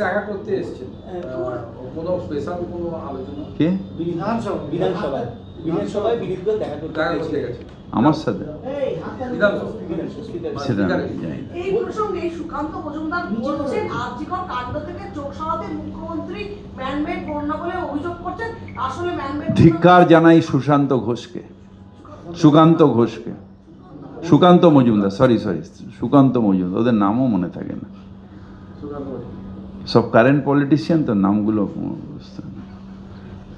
দেখা করতে এসেছেন কোনো স্পেশাল কোনো আলোচনা? কে? বিধানসভা বিধানসভায়। দেখা করতে গেছে। আমার সাথে? বিধানসভা। বিধানসভা। সেটা আমি জানি এই প্রসঙ্গে সুকান্ত মজুমদার বলছেন আর্জিকর কাণ্ড থেকে চোখ সরাতে মুখ্যমন্ত্রী ম্যানমেড বন্যা বলে অভিযোগ করছেন। আসলে ম্যানমেড ধিক্কার জানাই সুশান্ত ঘোষকে। সুকান্ত ঘোষকে। Sukanta Majumdar sorry sorry Sukanta Majumdar. ওদের নামও মনে থাকে না। সব কারেন্ট পলিটিশিয়ান তো নামগুলো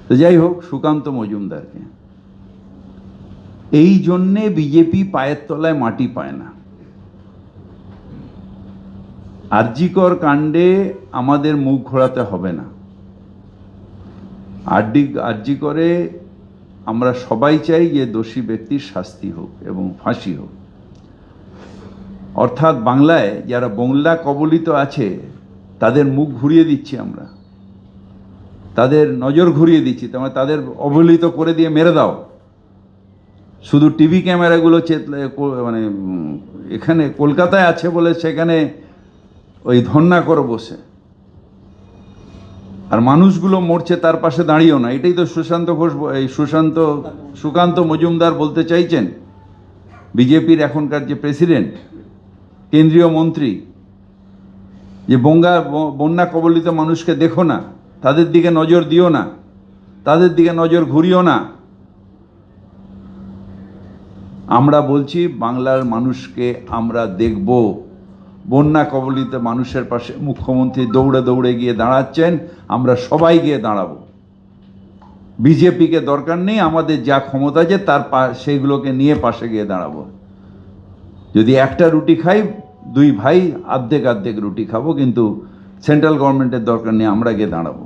তো যাই হোক, সুকান্ত মজুমদারকে। এই জন্যে বিজেপি পায়ের তলায় মাটি পায় না। আরজিকর কাণ্ডে আমাদের মুখ ঘোরাতে হবে না। আরডি আরজি করে আমরা সবাই চাই যে দোষী ব্যক্তির শাস্তি হোক এবং ফাঁসি হোক। অর্থাৎ বাংলায় যারা বংলা কবলিত আছে তাদের মুখ ঘুরিয়ে দিচ্ছি আমরা। তাদের নজর ঘুরিয়ে দিচ্ছি। তোমার তাদের অবহেলিত করে দিয়ে মেরে দাও। শুধু টিভি ক্যামেরাগুলো চেতলে মানে এখানে কলকাতায় আছে বলে সেখানে ওই ধন্না করো বসে। আর মানুষগুলো মরছে তার পাশে দাঁড়িয়েও না। এটাই তো সুশান্ত ঘোষ, এই সুশান্ত, সুকান্ত মজুমদার বলতে চাইছেন। বিজেপির এখনকার যে প্রেসিডেন্ট, কেন্দ্রীয় মন্ত্রী যে বঙ্গা, বন্যা কবলিত মানুষকে দেখো না, তাদের দিকে নজর দিও না, তাদের দিকে নজর ঘুরিও না। আমরা বলছি, বাংলার মানুষকে আমরা দেখব। বন্যা কবলিত মানুষের পাশে মুখ্যমন্ত্রী দৌড়ে দৌড়ে গিয়ে দাঁড়াচ্ছেন, আমরা সবাই গিয়ে দাঁড়াবো। বিজেপিকে দরকার নেই, আমাদের যা ক্ষমতা আছে, তার সেইগুলোকে নিয়ে পাশে গিয়ে দাঁড়াবো। যদি একটা রুটি খাই দুই ভাই আর্ধেক আর্ধেক রুটি খাব কিন্তু সেন্ট্রাল গভর্নমেন্টের দরকার নেই আমরা গিয়ে দাঁড়াবো।